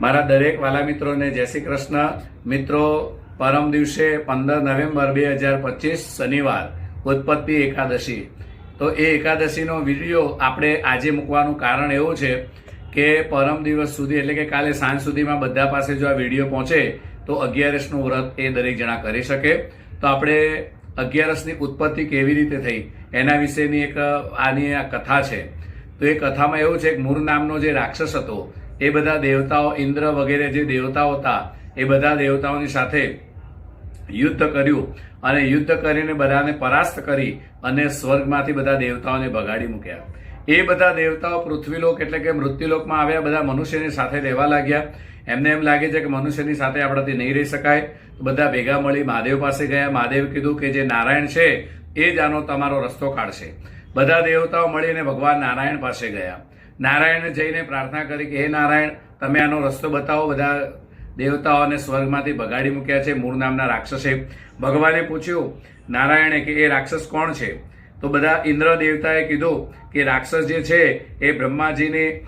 મારા દરેક વાલા મિત્રોને જય શ્રી કૃષ્ણ. મિત્રો, પરમ દિવસે પંદર નવેમ્બર બે હજાર પચીસ શનિવાર ઉત્પત્તિ એકાદશી. તો એ એકાદશીનો વીડિયો આપણે આજે મૂકવાનું કારણ એવું છે કે પરમ દિવસ સુધી, એટલે કે કાલે સાંજ સુધીમાં બધા પાસે જો આ વીડિયો પહોંચે, તો અગિયારસનું વ્રત એ દરેક જણા કરી શકે. તો આપણે અગિયારસની ઉત્પત્તિ કેવી રીતે થઈ, એના વિશેની એક આની આ કથા છે. તો એ કથામાં એવું છે કે મૂર નામનો જે રાક્ષસ હતો, એ બધા દેવતાઓ, ઇન્દ્ર વગેરે જે દેવતાઓ હતા, એ બધા દેવતાઓની સાથે યુદ્ધ કર્યું અને યુદ્ધ કરીને બધાને પરાસ્ત કરી અને સ્વર્ગમાંથી બધા દેવતાઓને ભગાડી મૂક્યા. એ બધા દેવતાઓ પૃથ્વીલોક એટલે કે મૃત્યુલોકમાં આવ્યા, બધા મનુષ્યની સાથે રહેવા લાગ્યા. એમને એમ લાગે છે કે મનુષ્યની સાથે આપણાથી નહીં રહી શકાય. બધા ભેગા મળી મહાદેવ પાસે ગયા. મહાદેવ કીધું કે જે નારાયણ છે, એ જ આનો તમારો રસ્તો કાઢશે. બધા દેવતાઓ મળીને ભગવાન નારાયણ પાસે ગયા. નારાયણ જઈને પ્રાર્થના કરી કે, હે નારાયણ, તમે આનો રસ્તો બતાવો. બધા દેવતાઓને સ્વર્ગમાંથી ભગાડી મૂક્યા છે, મૂળ નામના રાક્ષસે. ભગવાને પૂછ્યું, નારાયણે, કે એ રાક્ષસ કોણ છે? તો બધા ઇન્દ્ર દેવતાએ કીધું કે, રાક્ષસ જે છે, એ બ્રહ્માજીને,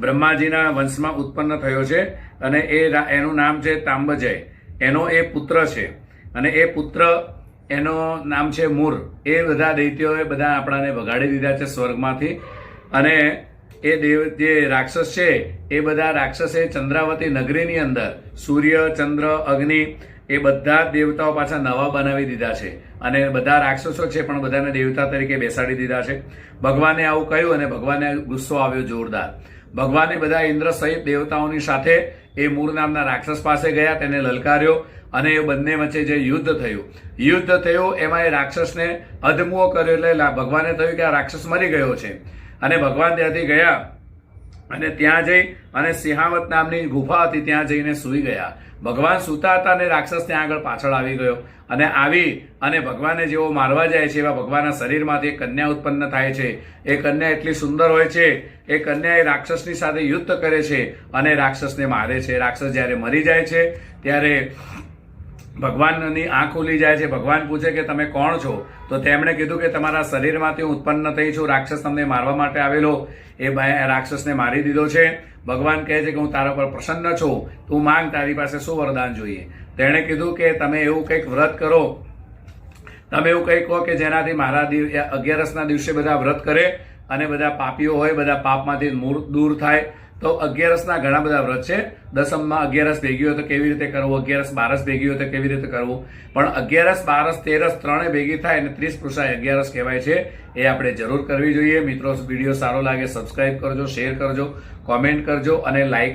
બ્રહ્માજીના વંશમાં ઉત્પન્ન થયો છે અને એ એનું નામ છે તાંબજય. એનો એ પુત્ર છે. અને એ પુત્ર એનો નામ છે મૂર. એ બધા દૈત્યોએ બધા આપણાને વગાડી દીધા છે સ્વર્ગમાંથી. અને એ દેવ, જે રાક્ષસ છે, એ બધા રાક્ષસે ચંદ્રાવતી નગરીની અંદર સૂર્ય, ચંદ્ર, અગ્નિ, એ બધા જ દેવતાઓ પાછા નવા બનાવી દીધા છે. અને બધા રાક્ષસો છે પણ બધાને દેવતા તરીકે બેસાડી દીધા છે. ભગવાને આવું કહ્યું અને ભગવાને ગુસ્સો આવ્યો જોરદાર. ભગવાને બધા ઇન્દ્ર સહિત દેવતાઓની સાથે એ મૂળ નામના રાક્ષસ પાસે ગયા, તેને લલકાર્યો. અને એ બંને વચ્ચે જે યુદ્ધ થયું યુદ્ધ થયું એમાં એ રાક્ષસને અધમુઓ કર્યો એટલે ભગવાને થયું કે આ રાક્ષસ મરી ગયો છે. અને ભગવાન ત્યાંથી ગયા અને ત્યાં જઈ અને સિંહાવત નામની ગુફા હતી, ત્યાં જઈને સૂઈ ગયા. ભગવાન સૂતા હતા અને રાક્ષસ ત્યાં આગળ પાછળ આવી ગયો અને આવી અને ભગવાને જેવો મારવા જાય છે એવા ભગવાનના શરીરમાંથી એક કન્યા ઉત્પન્ન થાય છે. એ કન્યા એટલી સુંદર હોય છે એ કન્યા એ રાક્ષસની સાથે યુદ્ધ કરે છે અને રાક્ષસને મારે છે. રાક્ષસ જ્યારે મરી જાય છે, ત્યારે ભગવાનની આંખ ખુલી જાય છે. ભગવાન પૂછે કે તમે કોણ છો? તો તેમણે કીધું કે તમારા શરીરમાંથી હું ઉત્પન્ન થઈ છું. રાક્ષસ તમને મારવા માટે આવેલો. એ રાક્ષસને મારી દીધો છે. ભગવાન કહે છે કે હું તારા પર પ્રસન્ન છું. તું માંગ તારી પાસે શું વરદાન જોઈએ? તેણે કીધું કે તમે એવું કંઈક વ્રત કરો. તમે એવું કંઈક કહો કે જેનાથી મારા અગિયારસના દિવસે બધા વ્રત કરે અને બધા પાપીઓ હોય, બધા પાપમાંથી દૂર થાય. તો અગિયારસના ઘણા બધા વ્રત છે. દસમમાં અગિયારસ ભેગી હોય તો કેવી રીતે કરવું? અગિયારસ બારસ ભેગી હોય તો કેવી રીતે કરવું? પણ અગિયારસ, બારસ, તેરસ ત્રણે ભેગી થાય અને ત્રીસ પુરુષાય અગિયારસ કહેવાય છે. એ આપણે જરૂર કરવી જોઈએ. મિત્રો, વીડિયો સારો લાગે સબસ્ક્રાઇબ કરજો શેર કરજો કોમેન્ટ કરજો અને લાઈક